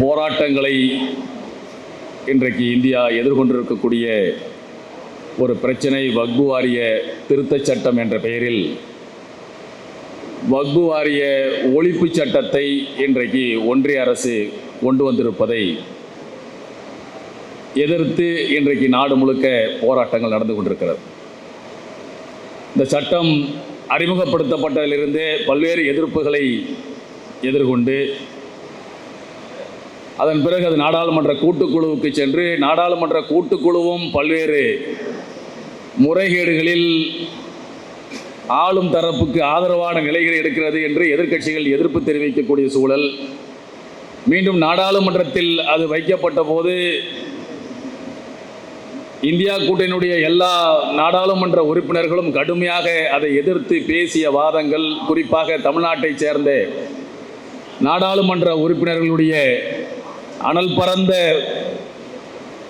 போராட்டங்களை இன்றைக்கு இந்தியா எதிர்கொண்டிருக்கக்கூடிய ஒரு பிரச்சனை வக்பு வாரிய திருத்தச் சட்டம் என்ற பெயரில் வக்பு வாரிய ஒழிப்பு சட்டத்தை இன்றைக்கு ஒன்றிய அரசு கொண்டு வந்திருப்பதை எதிர்த்து இன்றைக்கு நாடு முழுக்க போராட்டங்கள் நடந்து கொண்டிருக்கிறது. இந்த சட்டம் அறிமுகப்படுத்தப்பட்டதிலிருந்தே பல்வேறு எதிர்ப்புகளை எதிர்கொண்டு அதன் பிறகு அது நாடாளுமன்ற கூட்டுக்குழுவுக்கு சென்று நாடாளுமன்ற கூட்டுக்குழுவும் பல்வேறு முறைகேடுகளில் ஆளும் தரப்புக்கு ஆதரவான நிலைகளை எடுக்கிறது என்று எதிர்க்கட்சிகள் எதிர்ப்பு தெரிவிக்கக்கூடிய சூழல். மீண்டும் நாடாளுமன்றத்தில் அது வைக்கப்பட்ட போது இந்தியா கூட்டணியுடைய எல்லா நாடாளுமன்ற உறுப்பினர்களும் கடுமையாக அதை எதிர்த்து பேசிய வாதங்கள் குறிப்பாக தமிழ்நாட்டைச் சேர்ந்த நாடாளுமன்ற உறுப்பினர்களுடைய அனல் பறந்த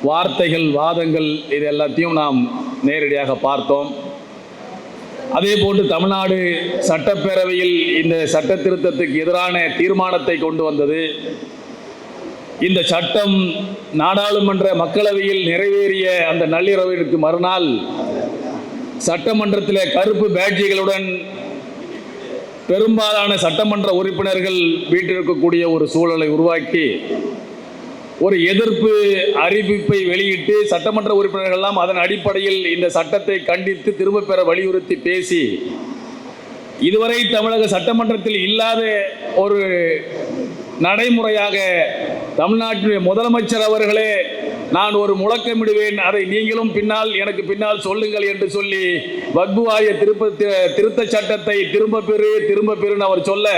வார்த்தைகள் வாதங்கள் இது எல்லாத்தையும் நாம் நேரடியாக பார்த்தோம். அதே போன்று தமிழ்நாடு சட்டப்பேரவையில் இந்த சட்ட திருத்தத்துக்கு எதிரான தீர்மானத்தை கொண்டு வந்தது. இந்த சட்டம் நாடாளுமன்ற மக்களவையில் நிறைவேறிய அந்த நள்ளிரவிற்கு மறுநாள் சட்டமன்றத்தில் கருப்பு பேட்ஜிகளுடன் பெரும்பாலான சட்டமன்ற உறுப்பினர்கள் வீட்டிருக்கக்கூடிய ஒரு சூழலை உருவாக்கி ஒரு எதிர்ப்பு அறிவிப்பை வெளியிட்டு சட்டமன்ற உறுப்பினர்கள்லாம் அதன் அடிப்படையில் இந்த சட்டத்தை கண்டித்து திரும்ப பெற வலியுறுத்தி பேசி இதுவரை தமிழக சட்டமன்றத்தில் இல்லாத ஒரு நடைமுறையாக தமிழ்நாட்டினுடைய முதலமைச்சர் அவர்களே நான் ஒரு முழக்கமிடுவேன் அதை நீங்களும் பின்னால் எனக்கு பின்னால் சொல்லுங்கள் என்று சொல்லி வக்பு வாரிய திருப்ப திருத்த சட்டத்தை திரும்ப பெறு திரும்ப பெறுன்னு அவர் சொல்ல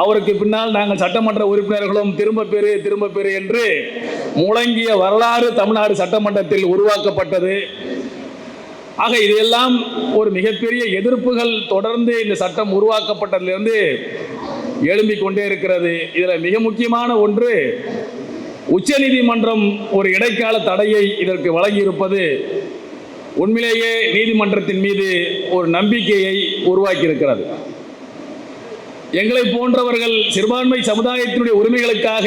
அவருக்கு பின்னால் நாங்கள் சட்டமன்ற உறுப்பினர்களும் திரும்ப பெறு திரும்ப பெறு என்று முழங்கிய வரலாறு தமிழ்நாடு சட்டமன்றத்தில் உருவாக்கப்பட்டது. ஆக இதையெல்லாம் ஒரு மிகப்பெரிய எதிர்ப்புகள் தொடர்ந்து இந்த சட்டம் உருவாக்கப்பட்டதிலிருந்து எழும்பிக் கொண்டே இருக்கிறது. இதில் மிக முக்கியமான ஒன்று உச்சநீதிமன்றம் ஒரு இடைக்கால தடையை இதற்கு வழங்கியிருப்பது. உண்மையிலேயே நீதிமன்றத்தின் மீது ஒரு நம்பிக்கையை உருவாக்கியிருக்கிறது. எங்களை போன்றவர்கள் சிறுபான்மை சமுதாயத்தினுடைய உரிமைகளுக்காக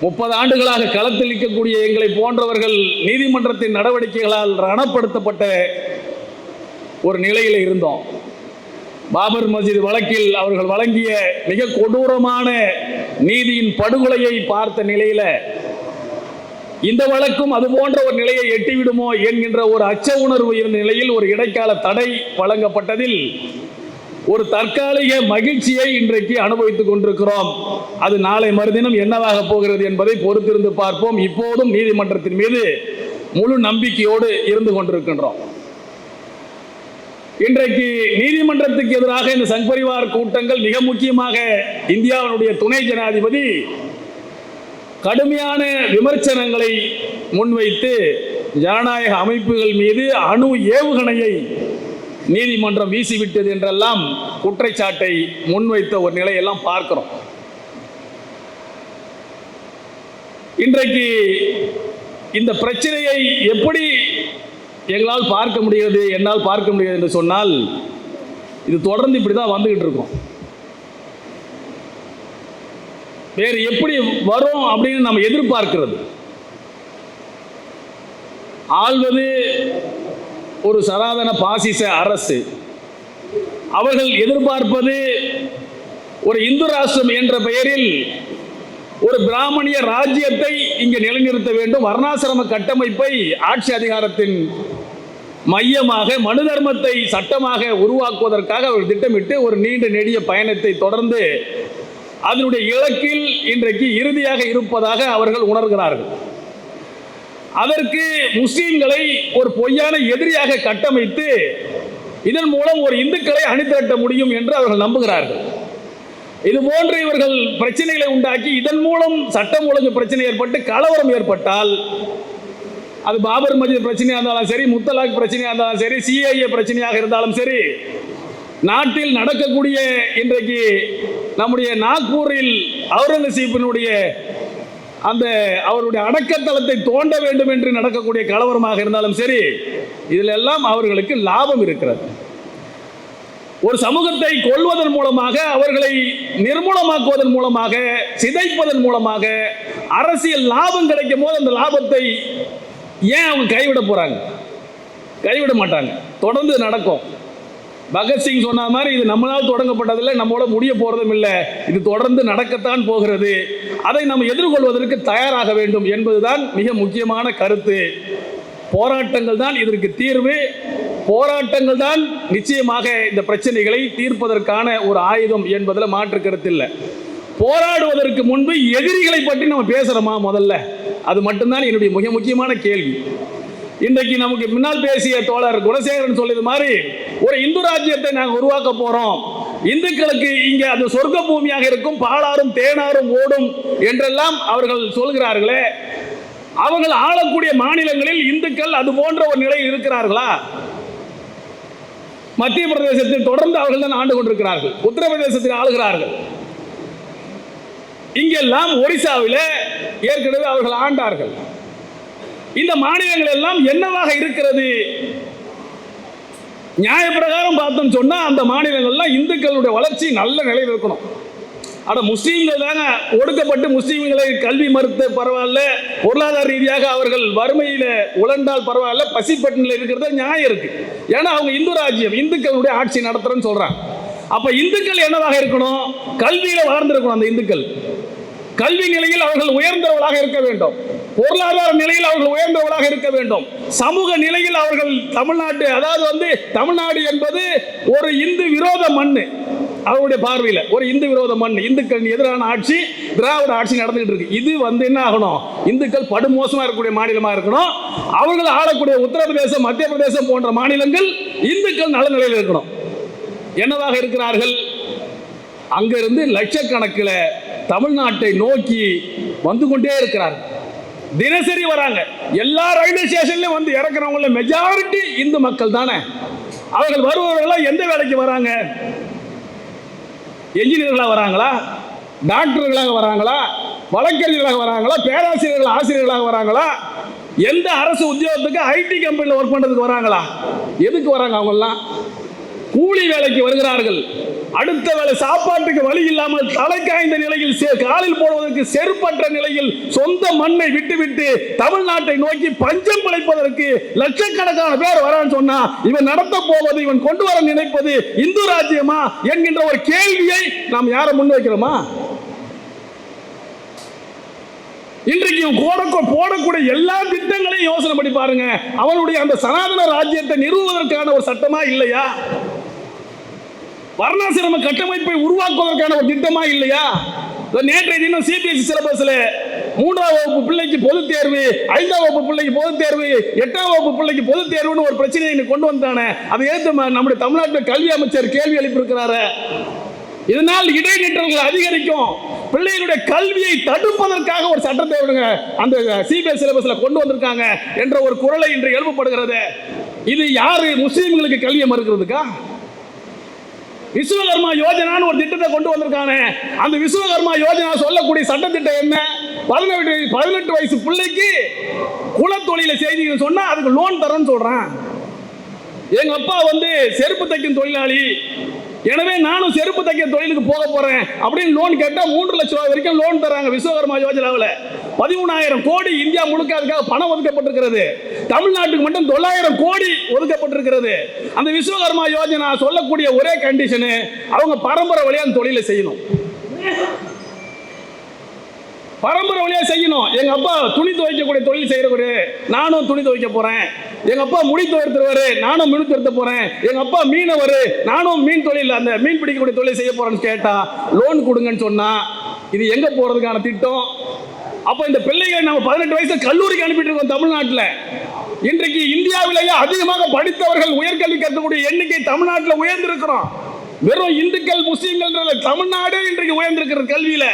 முப்பது ஆண்டுகளாக களத்தில் நிற்கக்கூடிய எங்களை போன்றவர்கள் நீதிமன்றத்தின் நடவடிக்கைகளால் ரணப்படுத்தப்பட்ட ஒரு நிலையில் இருந்தோம். பாபர் மஸ்ஜித் வழக்கில் அவர்கள் வழங்கிய மிக கொடூரமான நீதியின் படுகொலையை பார்த்த நிலையில இந்த வழக்கும் அது போன்ற ஒரு நிலையை எட்டிவிடுமோ என்கின்ற ஒரு அச்ச உணர்வு இருந்த நிலையில் ஒரு இடைக்கால தடை வழங்கப்பட்டதில் ஒரு தற்காலிக மகிழ்ச்சியை இன்றைக்கு அனுபவித்துக் கொண்டிருக்கிறோம். அது நாளை மறுதினம் என்னவாக போகிறது என்பதை பொறுத்திருந்து பார்ப்போம். இப்போதும் நீதிமன்றத்தின் மீது முழு நம்பிக்கையோடு இருந்து கொண்டிருக்கின்றோம். இன்றைக்கு நீதிமன்றத்துக்கு எதிராக இந்த சங்பரிவார் கூட்டங்கள் மிக முக்கியமாக இந்தியாவினுடைய துணை ஜனாதிபதி கடுமையான விமர்சனங்களை முன்வைத்து ஜனநாயக அமைப்புகள் மீது அணு ஏவுகணையை நீதிமன்றம் வீசிவிட்டது என்றெல்லாம் குற்றச்சாட்டை முன்வைத்த ஒரு நிலையெல்லாம் பார்க்கிறோம். இன்றைக்கு இந்த பிரச்சனையை எப்படி எங்களால் பார்க்க முடிகிறது என்னால் பார்க்க முடியாது என்று சொன்னால் இது தொடர்ந்து இப்படி தான் வந்துகிட்டு இருக்கோம். வேறு எப்படி வரும் அப்படின்னு நம்ம எதிர்பார்க்கிறது. ஆள்வது ஒரு சனாதன பாசிச அரசு. அவர்கள் எதிர்பார்ப்பது ஒரு இந்து ராஷ்டிரம் என்ற பெயரில் ஒரு பிராமணிய ராஜ்யத்தை இங்கே நிலைநிறுத்த வேண்டும். வர்ணாசிரம கட்டமைப்பை ஆட்சி அதிகாரத்தின் மையமாக மனு தர்மத்தை சட்டமாக உருவாக்குவதற்காக அவர்கள் திட்டமிட்டு ஒரு நீண்ட நெடிய பயணத்தை தொடர்ந்து அதனுடைய இலக்கில் இன்றைக்கு இறுதியாக இருப்பதாக அவர்கள் உணர்கிறார்கள். அதற்கு முஸ்லீம்களை ஒரு பொய்யான எதிரியாக கட்டமைத்து இதன் மூலம் ஒரு இந்துக்களை அணிதிரட்ட முடியும் என்று அவர்கள் நம்புகிறார்கள். இது போன்று இவர்கள் பிரச்சனைகளை உண்டாக்கி இதன் மூலம் சட்டம் ஒழுங்கு பிரச்சனை ஏற்பட்டு கலவரம் ஏற்பட்டால் அது பாபர் மஜித் பிரச்சனையாக இருந்தாலும் சரி முத்தலாக் பிரச்சனையாக இருந்தாலும் சரி சிஐஏ பிரச்சனையாக இருந்தாலும் சரி நாட்டில் நடக்கக்கூடிய இன்றைக்கு நம்முடைய நாக்பூரில் அவுரங்கசீப்பினுடைய அந்த அவருடைய அடக்கத்தளத்தை தோண்ட வேண்டும் என்று நடக்கக்கூடிய கலவரமாக இருந்தாலும் சரி இதில் எல்லாம் அவர்களுக்கு லாபம் இருக்கிறது. ஒரு சமூகத்தை கொள்வதன் மூலமாக அவர்களை நிர்மூலமாக்குவதன் மூலமாக சிதைப்பதன் மூலமாக அரசியல் லாபம் கிடைக்கும் போது அந்த லாபத்தை ஏன் அவங்க கைவிட போறாங்க? கைவிட மாட்டாங்க. தொடர்ந்து நடக்கும். பகத்சிங் சொன்ன மாதிரி இது நம்மளால் தொடங்கப்பட்டதில்லை நம்மளோட முடிய போறதும் இல்லை. இது தொடர்ந்து நடக்கத்தான் போகிறது. அதை நம்ம எதிர்கொள்வதற்கு தயாராக வேண்டும் என்பதுதான் மிக முக்கியமான கருத்து. போராட்டங்கள் தான் இதற்கு தீர்வு. போராட்டங்கள் தான் நிச்சயமாக இந்த பிரச்சனைகளை தீர்ப்பதற்கான ஒரு ஆயுதம் என்பதில் மாற்று கருத்து இல்லை. போராடுவதற்கு முன்பு எதிரிகளை பற்றி நம்ம பேசுகிறோமா முதல்ல? அது மட்டும்தான் என்னுடைய மிக முக்கியமான கேள்வி. இன்றைக்கு நமக்கு முன்னால் பேசிய தோழர் குணசேகரன் சொல்லியது மாதிரி ஒரு இந்து ராஜ்யத்தை நாங்கள் உருவாக்க போகிறோம் இந்துக்களுக்கு இங்கே அது சொர்க்க பூமியாக இருக்கும் பாலாறும் தேனாரும் ஓடும் என்றெல்லாம் அவர்கள் சொல்கிறார்களே. அவர்கள் ஆளக்கூடிய மாநிலங்களில் இந்துக்கள் அது போன்ற ஒரு நிலையில் இருக்கிறார்களா? மத்திய பிரதேசத்தில் தொடர்ந்து அவர்கள் தான் ஆண்டு கொண்டிருக்கிறார்கள். உத்தரப்பிரதேசத்தில் ஆளுகிறார்கள். இங்கெல்லாம் ஒரிசாவில் ஏற்கனவே அவர்கள் ஆண்டார்கள். இந்த மாநிலங்கள் எல்லாம் என்னவாக இருக்கிறது? நியாயப்பிரகாரம் பார்த்தோம்னு சொன்னா அந்த மாநிலங்கள்லாம் இந்துக்களுடைய வளர்ச்சி நல்ல நிலையில் இருக்கணும். ஆனால் முஸ்லீம்கள் தாங்க ஒடுக்கப்பட்டு முஸ்லீம்களை கல்வி மறுத்த பரவாயில்ல. பொருளாதார ரீதியாக அவர்கள் வறுமையில் உழண்டால் பரவாயில்ல. பசிப்பட்டினில் இருக்கிறத நியாயம் இருக்கு. ஏன்னா அவங்க இந்து ராஜ்யம் இந்துக்களுடைய ஆட்சி நடத்துறேன்னு சொல்கிறாங்க அப்போ இந்துக்கள் என்னவாக இருக்கணும்? கல்வியில் வளர்ந்துருக்கணும் அந்த இந்துக்கள். கல்வி நிலையில் அவர்கள் உயர்ந்தவர்களாக இருக்க வேண்டும். பொருளாதார நிலையில் அவர்கள் உயர்ந்தவர்களாக இருக்க வேண்டும். சமூக நிலையில் அவர்கள் தமிழ்நாட்டு அதாவது வந்து தமிழ்நாடு என்பது ஒரு இந்து விரோத மண்ணு. அவருடைய பார்வையில் ஒரு இந்து விரோத மண் இந்துக்கள் எதிரான ஆட்சி திராவிட ஆட்சி நடந்துகிட்டு இருக்கு. இது வந்து என்ன ஆகணும்? இந்துக்கள் படுமோசமாக இருக்கக்கூடிய மாநிலமாக இருக்கணும். அவர்கள் ஆளக்கூடிய உத்தரப்பிரதேசம் மத்திய பிரதேசம் போன்ற மாநிலங்கள் இந்துக்கள் நல்ல நிலையில் இருக்கணும். என்னவாக இருக்கிறார்கள்? அங்கிருந்து லட்சக்கணக்கில் தமிழ்நாட்டை நோக்கி வந்து கொண்டே இருக்கிறார்கள். தினசரி வராங்க. எல்லா ரயில்வே ஸ்டேஷன்லயும் வந்து இறக்குறவங்கள மெஜாரிட்டி இந்து மக்கள் தானே. அவர்கள் வருபவர்கள்லாம் எந்த வேலைக்கு வராங்க? என்ஜினியர்களாக வராங்களா? டாக்டர்களாக வராங்களா? வழக்கறிஞர்களாக வராங்களா? பேராசிரியர்கள் ஆசிரியர்களாக வராங்களா? எந்த அரசு உத்தியோகத்துக்கு ஐடி கம்பெனியில் ஒர்க் பண்ணுறதுக்கு வராங்களா? எதுக்கு வராங்க அவங்கெல்லாம்? கூலி வேலைக்கு வருகிறார்கள். அடுத்த வேலை சாப்பாட்டுக்கு வழி இல்லாமல் தலை காய்ந்த நிலையில் செ- காலில் போடுவதற்கு செருப்பற்ற நிலையில் சொந்த மண்ணை விட்டுவிட்டு தமிழ்நாட்டை நோக்கி பஞ்சம் பிழைப்பதற்கு லட்சக்கணக்கான பேர் வரான்னு சொன்னா இவன் நடத்த போவது இவன் கொண்டு வர நினைப்பது இந்து ராஜ்யமா என்கின்ற ஒரு கேள்வியை நாம் யாரை முன்வைக்கிறோமா? இன்றைக்கு இவன் போடக்கூ போடக்கூடிய எல்லா திட்டங்களையும் யோசனை பண்ணி பாருங்க. அவனுடைய அந்த சனாதன ராஜ்யத்தை நிறுவுவதற்கான ஒரு சட்டமா இல்லையா? வர்ணாசிரம கட்டமைப்பை உருவாக்குவதற்கான ஒரு திட்டமா இல்லையா? நேற்றைய தினம் சிபிஎஸ்சி சிலபஸ்ல மூன்றாம் வகுப்பு பிள்ளைக்கு பொதுத் தேர்வு ஐந்தாம் வகுப்பு பிள்ளைக்கு பொது தேர்வு எட்டாம் வகுப்பு பிள்ளைக்கு பொது தேர்வுன்னு ஒரு பிரச்சனையை கொண்டு வந்தானே அதை ஏற்று நம்முடைய தமிழ்நாட்டு கல்வி அமைச்சர் கேள்வி எழுப்பியிருக்கிறாரு. இதனால் இடைநிற்றல்கள் அதிகரிக்கும். பிள்ளைகளுடைய கல்வியை தடுப்பதற்காக ஒரு சட்டத்தை விடுங்க அந்த சிபிஎஸ் சிலபஸ்ல கொண்டு வந்திருக்காங்க என்ற ஒரு குரலை இன்று எழுப்பப்படுகிறது. இது யாரு? முஸ்லீம்களுக்கு கல்வியை மறுக்கிறதுக்கா? விஸ்வகர்மா யோஜனான்னு ஒரு திட்டத்தை கொண்டு வந்திருக்கானே. அந்த விஸ்வகர்மா யோஜனா சொல்லக்கூடிய சட்டத்திட்டம் என்ன? பதினெட்டு பதினெட்டு வயசு பிள்ளைக்கு குலத்தொழில செய்தின்னு சொன்னா அதுக்கு லோன் தரேன்னு சொல்றான். எங்க அப்பா வந்து செருப்பு தைக்கும் தொழிலாளி. எனவே நானும் செருப்பு தைக்க தொழிலுக்கு போக போறேன் அப்படின்னு லோன் கேட்டா மூன்று லட்சம் ரூபாய் வரைக்கும் லோன் தராங்க விஸ்வகர்மா யோஜனாவில். பதிமூணாயிரம் கோடி இந்தியா முழுக்க அதுக்காக பணம் ஒதுக்கப்பட்டிருக்கிறது. தமிழ்நாட்டுக்கு மட்டும் தொள்ளாயிரம் கோடி ஒதுக்கப்பட்டிருக்கிறது. அந்த விஸ்வகர்மா யோஜனா சொல்லக்கூடிய ஒரே கண்டிஷனு அவங்க பரம்பரை வழியாக அந்த தொழிலை செய்யணும். பரம்பரை வழியாக செய்யணும். எங்க அப்பா துணி துவைக்கக்கூடிய தொழில் செய்யக்கூடிய நானும் துணி துவைக்க போறேன். எங்க அப்பா முடி துவைத்துருவாரு நானும் மீன் துவைத்த போறேன். எங்க அப்பா மீனவர் நானும் மீன் தொழில் அந்த மீன் பிடிக்கக்கூடிய தொழில் செய்ய போறேன்னு கேட்டா லோன் கொடுங்கன்னு சொன்னா இது எங்க போறதுக்கான திட்டம்? அப்போ இந்த பிள்ளைகளை நம்ம பதினெட்டு வயசு கல்லூரிக்கு அனுப்பிட்டு இருக்கோம் தமிழ்நாட்டில். இன்றைக்கு இந்தியாவிலேயே அதிகமாக படித்தவர்கள் உயர்கல்வி கற்கக்கூடிய எண்ணிக்கை தமிழ்நாட்டில் உயர்ந்திருக்கிறோம். வெறும் இந்துக்கள் முஸ்லீம்கள் தமிழ்நாடே இன்றைக்கு உயர்ந்திருக்கிற கல்வியில.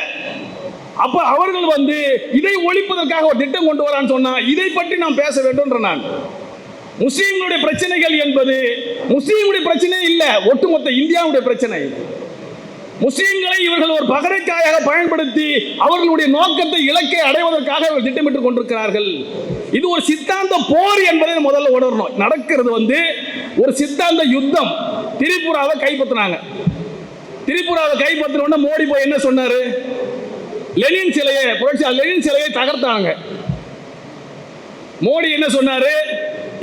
அப்ப அவர்கள் வந்து இதை ஒழிப்பதற்காக ஒரு திட்டம் கொண்டு வரான்னு சொன்னா இதை பற்றி நாம் பேச வேண்டும்ன்ற நான். முஸ்லீம்களுடைய பிரச்சனைகள் என்பது முஸ்லீம்களுடைய பிரச்சனை இல்லை ஒட்டுமொத்த இந்தியாவுடைய பிரச்சனை. முஸ்லீம்களை இவர்கள் ஒரு பகரைக்காயாக பயன்படுத்தி அவர்களுடைய நோக்கத்தை இலக்கை அடைவதற்காக இவர்கள் திட்டமிட்டுக் கொண்டிருக்கிறார்கள். இது ஒரு சித்தாந்த போர் என்பதை முதல்ல உணரணும். நடக்கிறது வந்து ஒரு சித்தாந்த யுத்தம். திரிபுராவை கைப்பற்றினாங்க. திரிபுராவை கைப்பற்றின மோடி போய் என்ன சொன்னாரு? லெனின் சிலையை புரட்சியாளர் லெனின் சிலையை தகர்த்தாங்க. மோடி என்ன சொன்னாரு?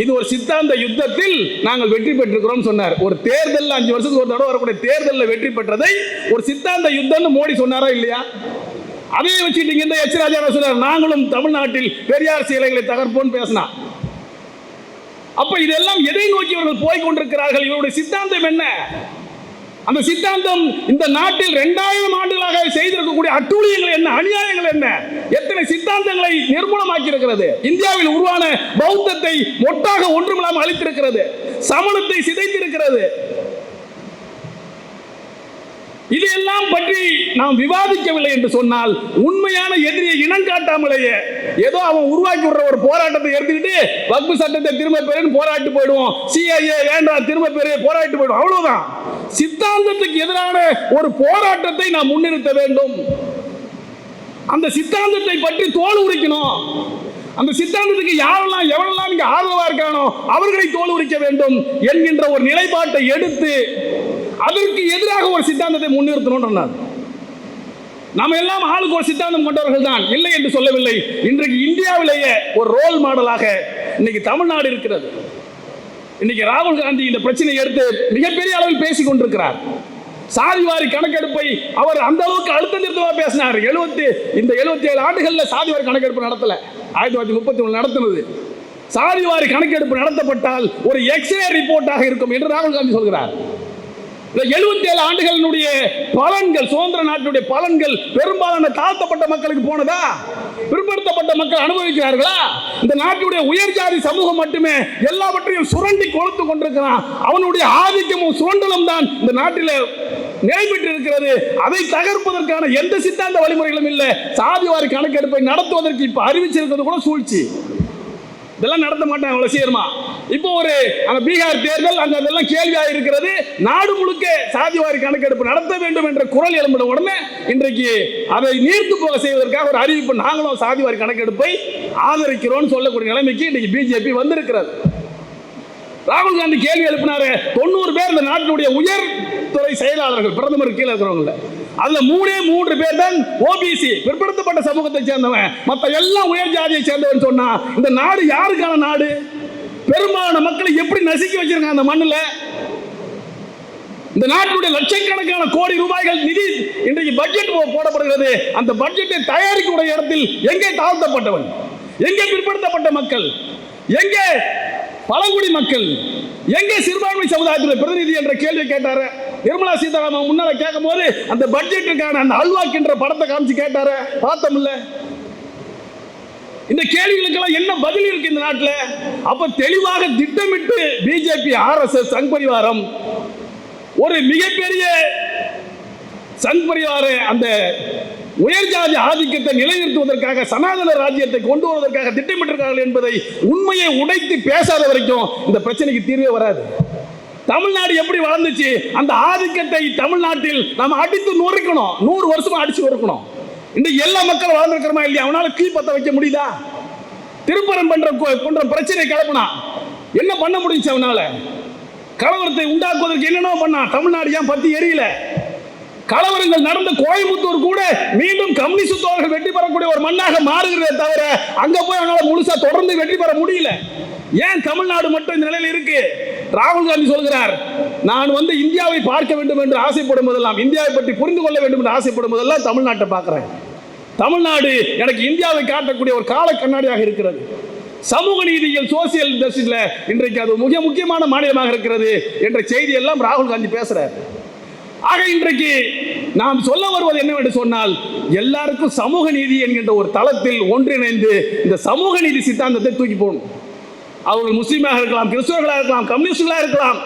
இது ஒரு சித்தாந்த யுத்தத்தில் நாங்கள் வெற்றி பெற்றிருக்கிறோம் சொன்னார். ஒரு தேர்தல் அஞ்சு வருஷத்துக்கு ஒரு தடவை வரக்கூடிய தேர்தலில் வெற்றி பெற்றதை ஒரு சித்தாந்த யுத்தம்னு மோடி சொன்னாரா இல்லையா? அதையே வச்சுட்டு இந்த எச் ராஜா சொன்னார்? நாங்களும் தமிழ்நாட்டில் பெரியார் சிலைகளை தகர்ப்போம் பேசினா. அப்ப இதெல்லாம் எதை நோக்கி இவர்கள் போய் கொண்டிருக்கிறார்கள்? இவருடைய சித்தாந்தம் என்ன? அந்த சித்தாந்தம் இந்த நாட்டில் இரண்டாயிரம் ஆண்டுகளாக செய்திருக்கக்கூடிய அட்டூழியங்கள் என்ன அநியாயங்கள் என்ன? எத்தனை சித்தாந்தங்களை நிர்மூலமாக்கி இருக்கிறது இந்தியாவில் உருவான பௌத்தத்தை மொட்டாக ஒன்றுமில்லாமல் அளித்திருக்கிறது சமணத்தை சிதைத்திருக்கிறது. இதையெல்லாம் பற்றி நாம் விவாதிக்கவில்லை என்று சொன்னால் உண்மையான எதிரியை இனம் காட்டாமலேயே ஏதோ அவன் உருவாக்கி விடுற ஒரு போராட்டத்தை எடுத்துக்கிட்டு வக்பு சட்டத்தை திரும்ப பெறுன்னு போராட்டி போயிடுவோம். சிஐஏ வேண்டாம் திரும்ப பெரிய போராட்டி போயிடும் அவ்வளவுதான். சித்தாந்தத்துக்கு எதிரான ஒரு போராட்டத்தை நாம் முன்னிறுத்த வேண்டும். அந்த சித்தாந்தத்தை பற்றி தோல் உரிக்கணும். அந்த சித்தாந்தத்துக்கு யாரெல்லாம் எவரெல்லாம் இங்கே ஆதரவாக இருக்கானோ அவர்களை தோல் உரிக்க வேண்டும் என்கின்ற ஒரு நிலைப்பாட்டை எடுத்து அதற்கு எதிராக ஒரு சித்தாந்தத்தை முன்னிறுத்தணும் நம்ம எல்லாம் ஆளுக்கு ஒரு சித்தாந்தம் கொண்டவர்கள் தான். இல்லை என்று சொல்லவில்லை. இன்றைக்கு இந்தியாவிலேயே ஒரு ரோல் மாடலாக இன்னைக்கு தமிழ்நாடு இருக்கிறது. இன்னைக்கு ராகுல் காந்தி இந்த பிரச்சனையை எடுத்து மிகப்பெரிய அளவில் பேசிக் கொண்டிருக்கிறார். சாதிவாரி கணக்கெடுப்பை அவர் அந்த அளவுக்கு அழுத்த நிறுத்தமா பேசினார். எழுபத்தி இந்த எழுபத்தி ஏழு ஆண்டுகளில் சாதிவாரி கணக்கெடுப்பு நடத்தல. ஆயிரத்தி தொள்ளாயிரத்தி முப்பத்தி ஒன்று நடத்தினது. சாதிவாரி கணக்கெடுப்பு நடத்தப்பட்டால் ஒரு எக்ஸ்ரே ரிப்போர்ட்டாக இருக்கும் என்று ராகுல் காந்தி சொல்கிறார். இந்த எழுபத்தி ஏழு ஆண்டுகளினுடைய பலன்கள் சுதந்திர நாட்டினுடைய பலன்கள் பெரும்பாலான தாழ்த்தப்பட்ட மக்களுக்கு போனதா? பிற்படுத்தப்பட்ட மக்கள் அனுபவிக்கிறார்களா? இந்த நாட்டுடைய உயர் ஜாதி சமூகம் மட்டுமே எல்லாவற்றையும் சுரண்டி கொளுத்து கொண்டிருக்கிறான். அவனுடைய ஆதிக்கமும் சுரண்டலும் தான் இந்த நாட்டில் நிலை இருக்கிறது அதை தகர்ப்பதற்கான எந்த சித்தாந்த வழிமுறைகளும் இல்லை. சாதிவாரி கணக்கெடுப்பை நடத்துவதற்கு இப்ப அறிவிச்சிருக்கிறது கூட சூழ்ச்சி. இதெல்லாம் நடத்த மாட்டாங்க அவ்வளவு சீக்கிரமா. இப்போ ஒரு அந்த பீகார் தேர்தல் அந்த அதெல்லாம் கேள்வியாக இருக்கிறது நாடு முழுக்க சாதிவாரி கணக்கெடுப்பு நடத்த வேண்டும் என்ற குரல் எழும்பின உடனே இன்றைக்கு அதை நீர்த்து போக செய்வதற்காக ஒரு அறிவிப்பு நாங்களும் சாதிவாரி கணக்கெடுப்பை ஆதரிக்கிறோம் சொல்லக்கூடிய நிலைமைக்கு இன்னைக்கு பிஜேபி வந்திருக்கிறது. ராகுல் காந்தி கேள்வி எழுப்பினாரு தொண்ணூறு பேர் இந்த நாட்டினுடைய உயர் துறை செயலாளர்கள் பிரதமர் கீழே இருக்கிறவங்கள அதுல மூணே மூன்று பேர் தான் ஓபிசி பிற்படுத்தப்பட்ட சமூகத்தை சேர்ந்தவன். மத்த எல்லாம் உயர் ஜாதியை சேர்ந்தவன் சொன்னா இந்த நாடு யாருக்கான நாடு? பெரும்பாலான மக்களை எப்படி நசுக்கி வச்சிருக்காங்க அந்த மண்ணில்? இந்த நாட்டினுடைய லட்சக்கணக்கான கோடி ரூபாய்கள் நிதி இன்றைக்கு பட்ஜெட் போடப்படுகிறது. அந்த பட்ஜெட்டை தயாரிக்கக்கூடிய இடத்தில் எங்கே தாழ்த்தப்பட்டவன்? எங்கே பிற்படுத்தப்பட்ட மக்கள்? எங்கே பழங்குடி மக்கள் எங்கே சிறுபான்மை சமுதாயத்தில் பிரதிநிதி என்ற கேள்வி கேட்டாரு. நிர்மலா சீதாராமன் முன்னால கேட்கும் போது அந்த பட்ஜெட்டுக்கான அந்த அல்வாக்கின்ற படத்தை காமிச்சு கேட்டாரு. பார்த்தோம்ல இந்த கேள்விகளுக்கெல்லாம் என்ன பதில் இருக்கு இந்த நாட்டில்? அப்ப தெளிவாக திட்டமிட்டு பிஜேபி ஆர்எஸ்எஸ் சங் பரிவாரம் ஒரு மிகப்பெரிய சங் பரிவார அந்த உயர் ஜாதி ஆதிக்கத்தை நிலைநிறுத்துவதற்காக சனாதன ராஜ்யத்தை கொண்டு வருவதற்காக திட்டமிட்டிருக்கார்கள் என்பதை உண்மையை உடைத்து பேசாத வரைக்கும் இந்த பிரச்சனைக்கு தீர்வே வராது. தமிழ்நாடு எப்படி வளர்ந்துச்சு? அந்த ஆதிக்கத்தை தமிழ்நாட்டில் நம்ம அடித்து நொறுக்கணும். நூறு வருஷமா அடிச்சு நொறுக்கணும். இந்த எல்லா மக்களும் வளர்ந்துருக்கிறோமா இல்லையா? அவனால கீ பத்த வைக்க முடியுதா? திருப்பரம் பண்ற போன்ற பிரச்சனை கிளப்பினா என்ன பண்ண முடிஞ்சு அவனால? கலவரத்தை உண்டாக்குவதற்கு என்னென்ன பண்ணான். தமிழ்நாடு ஏன் பத்தி எரியல? கலவரங்கள் நடந்த கோயம்புத்தூர் கூட மீண்டும் கம்யூனிஸ்ட் தோழர்கள் வெற்றி பெறக்கூடிய ஒரு மண்ணாக மாறுகிறதே தவிர அங்க போய் அவனால முழுசா தொடர்ந்து வெற்றி பெற முடியல. ஏன் தமிழ்நாடு மட்டும் இந்த நிலையில் இருக்கு? ராகுல் காந்தி சொல்கிறார் நான் வந்து இந்தியாவை பார்க்க வேண்டும் என்று ஆசைப்படும் போதெல்லாம் இந்தியாவை பற்றி புரிந்து கொள்ள வேண்டும் என்று ஆசைப்படும் போதெல்லாம் தமிழ்நாட்டை பார்க்குறேன். தமிழ்நாடு எனக்கு இந்தியாவை காட்டக்கூடிய ஒரு கால கண்ணாடியாக இருக்கிறது. சமூக நீதியில் சோசியல் ஜஸ்டிஸ்ல இன்றைக்கு அது மிக முக்கியமான மாநிலமாக இருக்கிறது என்ற செய்தியெல்லாம் ராகுல் காந்தி பேசுகிறார் ஆக இன்றைக்கு நாம் சொல்ல வருவது என்னவென்று சொன்னால் எல்லாருக்கும் சமூக நீதி என்கின்ற ஒரு தளத்தில் ஒன்றிணைந்து இந்த சமூக நீதி சித்தாந்தத்தை தூக்கி போகணும் அவர்கள் முஸ்லீமாக இருக்கலாம் கிறிஸ்தவர்களாக இருக்கலாம் கம்யூனிஸ்டுகளாக இருக்கலாம்.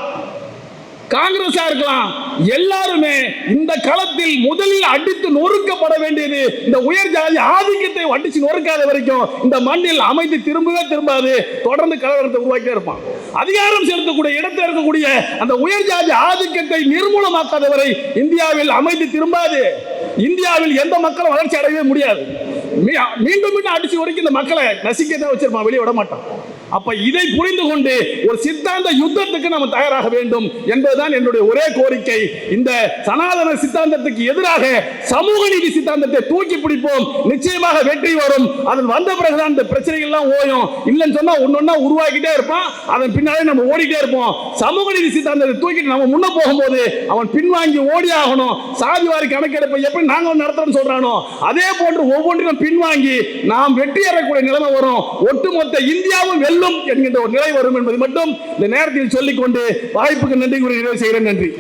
காங்கிரஸா இருக்கலாம் எல்லாருமே இந்த களத்தில் முதலில் அடித்து நொறுக்கப்பட வேண்டியது இந்த உயர் ஜாதி ஆதிக்கத்தை அடிச்சு நொறுக்காத வரைக்கும் இந்த மண்ணில் அமைதி திரும்பவே திரும்பாது. தொடர்ந்து கலவரத்தை உருவாக்கிட்டே இருப்பான். அதிகாரம் செலுத்தக்கூடிய இடத்தில் இருக்கக்கூடிய அந்த உயர் ஜாதி ஆதிக்கத்தை நிர்மூலமாக்காத வரை இந்தியாவில் அமைதி திரும்பாது. இந்தியாவில் எந்த மக்களும் வளர்ச்சி அடையவே முடியாது. மீண்டும் மீண்டும் அடிச்சு வரைக்கும் இந்த மக்களை நசிக்க தான் வச்சிருப்பான் வெளியே விட மாட்டான். அப்ப இதை புரிந்து கொண்டு ஒரு சித்தாந்த யுத்தத்துக்கு நம்ம தயாராக வேண்டும் என்பதுதான் என்னுடைய ஒரே கோரிக்கை. இந்த சனாதன சித்தாந்தத்துக்கு எதிராக சமூக நீதி சித்தாந்தத்தை தூக்கி பிடிப்போம். நிச்சயமாக வெற்றி வரும். அதன் வந்த பிறகுதான் இந்த பிரச்சனைகள் எல்லாம் ஓயும். இல்லைன்னு சொன்னா ஒன்னொன்னா உருவாக்கிட்டே இருப்பான். அதன் பின்னாலே நம்ம ஓடிட்டே இருப்போம். சமூக நீதி சித்தாந்தத்தை தூக்கிட்டு நம்ம முன்ன போகும்போது அவன் பின்வாங்கி ஓடி ஆகணும். சாதி வாரி கணக்கெடுப்பை எப்படி நாங்க நடத்துறோம்னு சொல்றானோ அதே போன்று ஒவ்வொன்றிலும் பின்வாங்கி நாம் வெற்றி ஏறக்கூடிய நிலைமை வரும். ஒட்டுமொத்த இந்தியாவும் வெல்லும் என்கின்ற ஒரு நிலை வரும் என்பதை மட்டும் இந்த நேரத்தில் சொல்லிக்கொண்டு வாய்ப்புக்கு நன்றி கூறி நிறைவு செய்கிறேன். நன்றி.